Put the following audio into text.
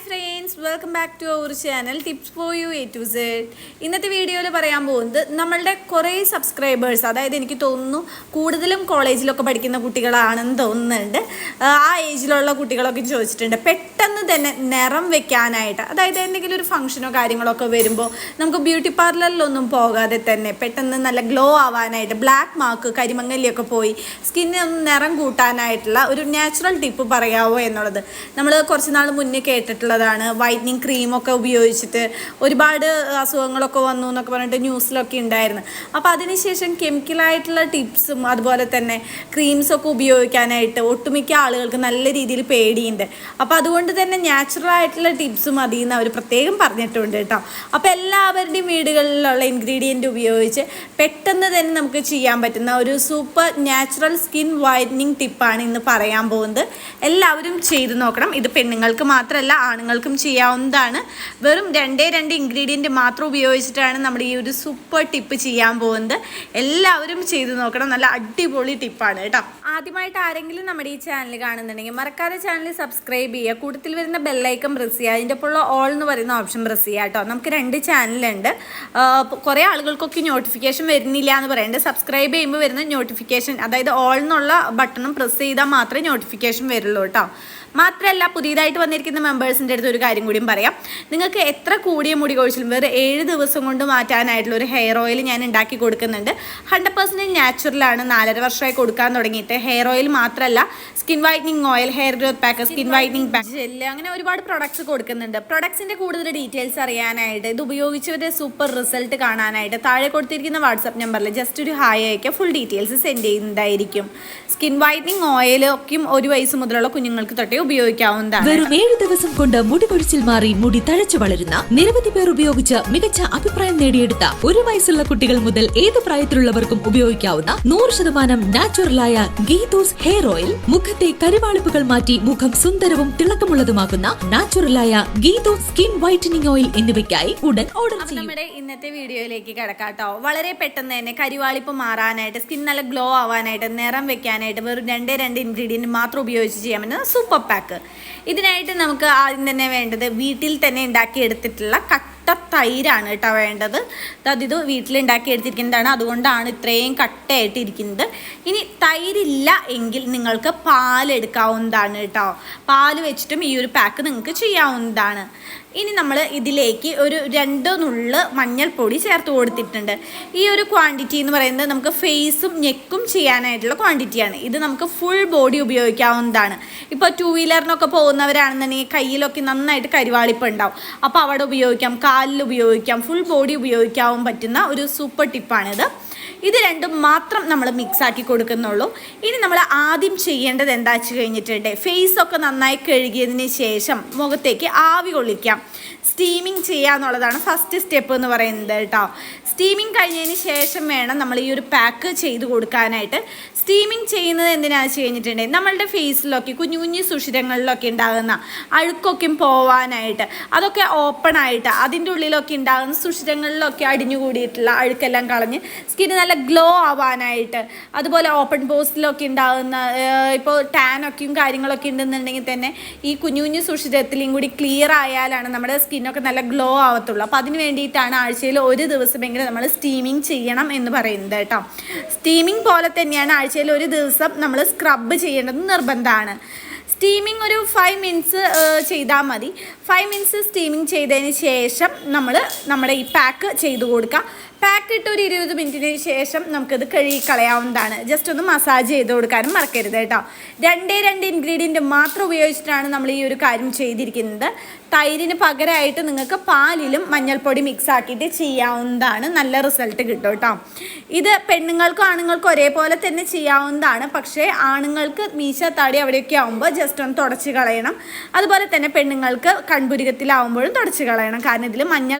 Hi friends welcome back to our channel tips for you A to Z ഇന്നത്തെ വീഡിയോയിൽ പറയാൻ പോകുന്നത് നമ്മളുടെ കുറേ സബ്സ്ക്രൈബേഴ്സ് അതായത് എനിക്ക് തോന്നുന്നു കൂടുതലും കോളേജിലൊക്കെ പഠിക്കുന്ന കുട്ടികളാണെന്ന് തോന്നുന്നുണ്ട്. ആ ഏജിലുള്ള കുട്ടികളൊക്കെ ചോദിച്ചിട്ടുണ്ട്. പെട്ടെന്ന് തന്നെ നിറം വെക്കാനായിട്ട് അതായത് എന്തെങ്കിലും ഒരു ഫംഗ്ഷനോ കാര്യങ്ങളൊക്കെ വരുമ്പോൾ നമുക്ക് ബ്യൂട്ടി പാർലറിലൊന്നും പോകാതെ തന്നെ പെട്ടെന്ന് നല്ല ഗ്ലോ ആവാനായിട്ട് ബ്ലാക്ക് മാർക്ക് കരിമങ്ങലിയൊക്കെ പോയി സ്കിന്നിന് ഒന്ന് നിറം കൂട്ടാനായിട്ടുള്ള ഒരു നാച്ചുറൽ ടിപ്പ് പറയാവോ എന്നുള്ളത് നമ്മൾ കുറച്ച് നാൾ മുന്നേ കേട്ടിട്ടുള്ളതാണ് വൈറ്റനിങ് ക്രീമൊക്കെ ഉപയോഗിച്ചിട്ട് ഒരുപാട് അസുഖങ്ങളൊക്കെ വന്നു എന്നൊക്കെ പറഞ്ഞിട്ട് ന്യൂസിലൊക്കെ ഉണ്ടായിരുന്നു. അപ്പോൾ അതിനുശേഷം കെമിക്കലായിട്ടുള്ള ടിപ്സും അതുപോലെ തന്നെ ക്രീംസൊക്കെ ഉപയോഗിക്കാനായിട്ട് ഒട്ടുമിക്ക ആളുകൾക്ക് നല്ല രീതിയിൽ പേടിയുണ്ട്. അപ്പോൾ അതുകൊണ്ട് തന്നെ നാച്ചുറൽ ആയിട്ടുള്ള ടിപ്സും മതി എന്ന് അവർ പ്രത്യേകം പറഞ്ഞിട്ടുണ്ട് കേട്ടോ. അപ്പോൾ എല്ലാവരുടെയും വീടുകളിലുള്ള ഇൻഗ്രീഡിയന്റ് ഉപയോഗിച്ച് പെട്ടെന്ന് തന്നെ നമുക്ക് ചെയ്യാൻ പറ്റുന്ന ഒരു സൂപ്പർ നാച്ചുറൽ സ്കിൻ വൈറ്റനിങ് ടിപ്പാണ് ഇന്ന് പറയാൻ പോകുന്നത്. എല്ലാവരും ചെയ്തു നോക്കണം. ഇത് പെണ്ണുങ്ങൾക്ക് മാത്രമല്ല ആണുങ്ങൾക്കും ചെയ്യാവുന്നതാണ്. വെറും രണ്ടേ രണ്ട് ഇൻഗ്രീഡിയന്റ് മാത്രം ഉപയോഗിച്ചിട്ടാണ് നമ്മൾ ഈ ഒരു സൂപ്പർ ടിപ്പ് ചെയ്യാൻ പോകുന്നത്. എല്ലാവരും ചെയ്തു നോക്കണം. നല്ല അടിപൊളി ടിപ്പാണ് കേട്ടോ. ആദ്യമായിട്ട് ആരെങ്കിലും നമ്മുടെ ഈ ചാനൽ കാണുന്നുണ്ടെങ്കിൽ മറക്കാതെ ചാനൽ സബ്സ്ക്രൈബ് ചെയ്യുക. കൂട്ടത്തിൽ വരുന്ന ബെല്ലൈക്കൺ പ്രസ് ചെയ്യുക. അതിന്റെ ഉള്ള ഓൾ എന്ന് പറയുന്ന ഓപ്ഷൻ പ്രസ് ചെയ്യുക കേട്ടോ. നമുക്ക് രണ്ട് ചാനലുണ്ട് കുറേ ആളുകൾക്കൊക്കെ നോട്ടിഫിക്കേഷൻ വരുന്നില്ല എന്ന് പറയുന്നുണ്ട് സബ്സ്ക്രൈബ് ചെയ്യുമ്പോൾ വരുന്ന നോട്ടിഫിക്കേഷൻ അതായത് ഓൾ എന്നുള്ള ബട്ടണും പ്രസ് ചെയ്താൽ മാത്രമേ നോട്ടിഫിക്കേഷൻ വരുള്ളൂ കേട്ടോ. മാത്രമല്ല പുതിയതായിട്ട് വന്നിരിക്കുന്ന മെമ്പേഴ്സിന്റെ അടുത്ത് ഒരു കാര്യം കൂടിയും പറയാം. നിങ്ങൾക്ക് എത്ര കൂടിയ മുടി കൊഴിച്ചിലും വേറെ ഏഴ് ദിവസം കൊണ്ട് മാറ്റാനായിട്ടുള്ള ഒരു ഹെയർ ഓയിൽ ഞാൻ ഉണ്ടാക്കി കൊടുക്കുന്നുണ്ട്. ഹൺഡ്രഡ് പെർസെന്റ് നാച്ചുറലാണ് നാലര വർഷമായി കൊടുക്കാൻ തുടങ്ങിയിട്ട് ഹെയർ ഓയിൽ മാത്രമല്ല skin whitening oil hair growth pack skin whitening pack gel അങ്ങനെ ഒരുപാട് പ്രൊഡക്ട്സ് കൊടുക്കുന്നുണ്ട്. പ്രൊഡക്ട്സിന്റെ കൂടുതൽ ഡീറ്റെയിൽസ് അറിയാനായിട്ട് ഇത് ഉപയോഗിച്ചവരുടെ സൂപ്പർ റിസൾട്ട് കാണാനായിട്ട് താഴെ കൊടുത്തിരിക്കുന്ന വാട്സപ്പ് നമ്പറിൽ ജസ്റ്റ് ഒരു ഹായ് അയക്കുക. ഫുൾ ഡീറ്റെയിൽസ് സെൻഡ് ചെയ്യുന്നതായിരിക്കും. സ്കിൻ വൈറ്റനിങ് ഓയിലൊക്കെയും ഒരു വയസ്സ് മുതലുള്ള കുഞ്ഞുങ്ങൾക്ക് തൊട്ടേ ഉപയോഗിക്കാവുന്നതാണ്. വെറും ഏഴ് ദിവസം കൊണ്ട് മുടി കൊഴിച്ചിൽ മാറി മുടി തഴച്ചു വളരുന്ന നിരവധി പേർ ഉപയോഗിച്ച് മികച്ച അഭിപ്രായം നേടിയെടുത്ത ഒരു വയസ്സുള്ള കുട്ടികൾ മുതൽ ഏത് പ്രായത്തിലുള്ളവർക്കും ഉപയോഗിക്കാവുന്ന നൂറ് ശതമാനം നാച്ചുറലായ ഗീതോസ് ഹെയർ ഓയിൽ മുഖത്തെ കരിവാളിപ്പുകൾ മാറ്റി മുഖം സുന്ദരവും തിളക്കമുള്ളതുമാക്കുന്ന നാച്ചുറലായ ഗീതോസ് സ്കിൻ വൈറ്റനിങ് ഓയിൽ എന്നിവയ്ക്കായി ഉടൻ ഓർഡർ നമ്മുടെ ഇന്നത്തെ വീഡിയോയിലേക്ക് കിടക്കാട്ടോ. വളരെ പെട്ടെന്ന് തന്നെ കരിവാളിപ്പ് മാറാനായിട്ട് സ്കിൻ നല്ല ഗ്ലോ ആവാനായിട്ട് നിറം വെക്കാനായിട്ട് വെറും രണ്ടേ രണ്ട് ഇൻഗ്രീഡിയന്റ് മാത്രം ഉപയോഗിച്ച് ചെയ്യാൻ പറ്റുന്ന സൂപ്പർ പാക്ക്. ഇതിനായിട്ട് നമുക്ക് ആദ്യം തന്നെ വേണ്ടത് വീട്ടിൽ തന്നെ ഉണ്ടാക്കിയെടുത്തിട്ടുള്ള കട്ട തൈരാണ് കേട്ടോ വേണ്ടത്. അത് ഇത് വീട്ടിലുണ്ടാക്കി എടുത്തിരിക്കുന്നതാണ് അതുകൊണ്ടാണ് ഇത്രയും കട്ടയായിട്ടിരിക്കുന്നത്. ഇനി തൈരില്ല എങ്കിൽ നിങ്ങൾക്ക് പാലെടുക്കാവുന്നതാണ് കേട്ടോ. പാൽ വെച്ചിട്ടും ഈ ഒരു പാക്ക് നിങ്ങൾക്ക് ചെയ്യാവുന്നതാണ്. ഇനി നമ്മൾ ഇതിലേക്ക് ഒരു രണ്ട് നുള്ള് മഞ്ഞൾപ്പൊടി ചേർത്ത് കൊടുത്തിട്ടുണ്ട്. ഈ ഒരു ക്വാണ്ടിറ്റി എന്ന് പറയുന്നത് നമുക്ക് ഫേസും നെക്കും ചെയ്യാനായിട്ടുള്ള ക്വാണ്ടിറ്റിയാണ് ഇത് നമുക്ക് ഫുൾ ബോഡി ഉപയോഗിക്കാവുന്നതാണ്. ഇപ്പോൾ ടൂ വീലറിനൊക്കെ പോകുന്നവരാണെന്നുണ്ടെങ്കിൽ കയ്യിലൊക്കെ നന്നായിട്ട് കരിവാളിപ്പ് ഉണ്ടാവും. അപ്പോൾ അവിടെ ഉപയോഗിക്കാം. കാലിൽ ഉപയോഗിക്കാം ഫുൾ ബോഡി ഉപയോഗിക്കാൻ പറ്റുന്ന ഒരു സൂപ്പർ ടിപ്പാണിത് ഇത് രണ്ടും മാത്രം നമ്മൾ മിക്സ് ആക്കി കൊടുക്കുന്നുള്ളൂ. ഇനി നമ്മൾ ആദ്യം ചെയ്യേണ്ടത് എന്താ വെച്ച് കഴിഞ്ഞിട്ടുണ്ട്? ഫേസ് ഒക്കെ നന്നായി കഴുകിയതിന് ശേഷം മുഖത്തേക്ക് ആവി കൊള്ളിക്കാം സ്റ്റീമിങ് ചെയ്യുക എന്നുള്ളതാണ് ഫസ്റ്റ് സ്റ്റെപ്പ് എന്ന് പറയുന്നത് കേട്ടോ. സ്റ്റീമിങ് കഴിഞ്ഞതിന് ശേഷം വേണം നമ്മൾ ഈ ഒരു പാക്ക് ചെയ്ത് കൊടുക്കാനായിട്ട്. സ്റ്റീമിങ് ചെയ്യുന്നത് എന്തിനാണെന്ന് വെച്ച് കഴിഞ്ഞിട്ടുണ്ടെങ്കിൽ നമ്മളുടെ ഫേസിലൊക്കെ കുഞ്ഞു കുഞ്ഞു സുഷിരങ്ങളിലൊക്കെ ഉണ്ടാകുന്ന അഴുക്കൊക്കെ പോവാനായിട്ട് അതൊക്കെ ഓപ്പൺ ആയിട്ട് അതിന്റെ ഉള്ളിലൊക്കെ ഉണ്ടാകുന്ന സുഷിരങ്ങളിലൊക്കെ അടിഞ്ഞുകൂടിയിട്ടുള്ള അഴുക്കെല്ലാം കളഞ്ഞ് സ്കിന്ന് നല്ല ഗ്ലോ ആവാനായിട്ട്. അതുപോലെ ഓപ്പൺ പോസ്റ്റിലൊക്കെ ഉണ്ടാകുന്ന ഇപ്പോൾ ടാനൊക്കെയും കാര്യങ്ങളൊക്കെ ഉണ്ടെന്നുണ്ടെങ്കിൽ തന്നെ ഈ കുഞ്ഞു കുഞ്ഞു സുഷിരത്തിലും കൂടി ക്ലിയർ ആയാലാണ് നമ്മുടെ സ്കിന്നൊക്കെ നല്ല ഗ്ലോ ആവത്തുള്ളൂ. അപ്പോൾ അതിന് വേണ്ടിയിട്ടാണ് ആഴ്ചയിൽ ഒരു ദിവസമെങ്കിലും നമ്മൾ സ്റ്റീമിങ് ചെയ്യണം എന്ന് പറയുന്നത് കേട്ടോ. സ്റ്റീമിങ് പോലെ തന്നെയാണ് ആഴ്ചയിൽ ഒരു ദിവസം നമ്മൾ സ്ക്രബ് ചെയ്യേണ്ടത് നിർബന്ധമാണ്. സ്റ്റീമിങ് ഒരു ഫൈവ് മിനിറ്റ്സ് ചെയ്താൽ മതി. ഫൈവ് മിനിറ്റ്സ് സ്റ്റീമിങ് ചെയ്തതിന് ശേഷം നമ്മൾ നമ്മുടെ ഈ പാക്ക് ചെയ്ത് കൊടുക്കുക പാക്ക് ഇട്ട് ഒരു ഇരുപത് മിനിറ്റിന് ശേഷം നമുക്കിത് കഴുകി കളയാവുന്നതാണ് ജസ്റ്റ് ഒന്ന് മസാജ് ചെയ്ത് കൊടുക്കാനും മറക്കരുത് കേട്ടോ. രണ്ടേ രണ്ട് ഇൻഗ്രീഡിയന്റ് മാത്രം ഉപയോഗിച്ചിട്ടാണ് നമ്മൾ ഈ ഒരു കാര്യം ചെയ്തിരിക്കുന്നത്. തൈരിന് പകരമായിട്ട് നിങ്ങൾക്ക് പാലിലും മഞ്ഞൾപ്പൊടി മിക്സ് ആക്കിയിട്ട് ചെയ്യാവുന്നതാണ്. നല്ല റിസൾട്ട് കിട്ടും കേട്ടോ. ഇത് പെണ്ണുങ്ങൾക്കും ആണുങ്ങൾക്കും ഒരേപോലെ തന്നെ ചെയ്യാവുന്നതാണ്. പക്ഷേ ആണുങ്ങൾക്ക് മീശ താടി അവിടെയൊക്കെ ആകുമ്പോൾ ജസ്റ്റ് ഒന്ന് തുടച്ച് കളയണം. അതുപോലെ തന്നെ പെണ്ണുങ്ങൾക്ക് കൺപുരികത്തിലാവുമ്പോഴും തുടച്ച് കളയണം. കാരണം ഇതിൽ മഞ്ഞൾ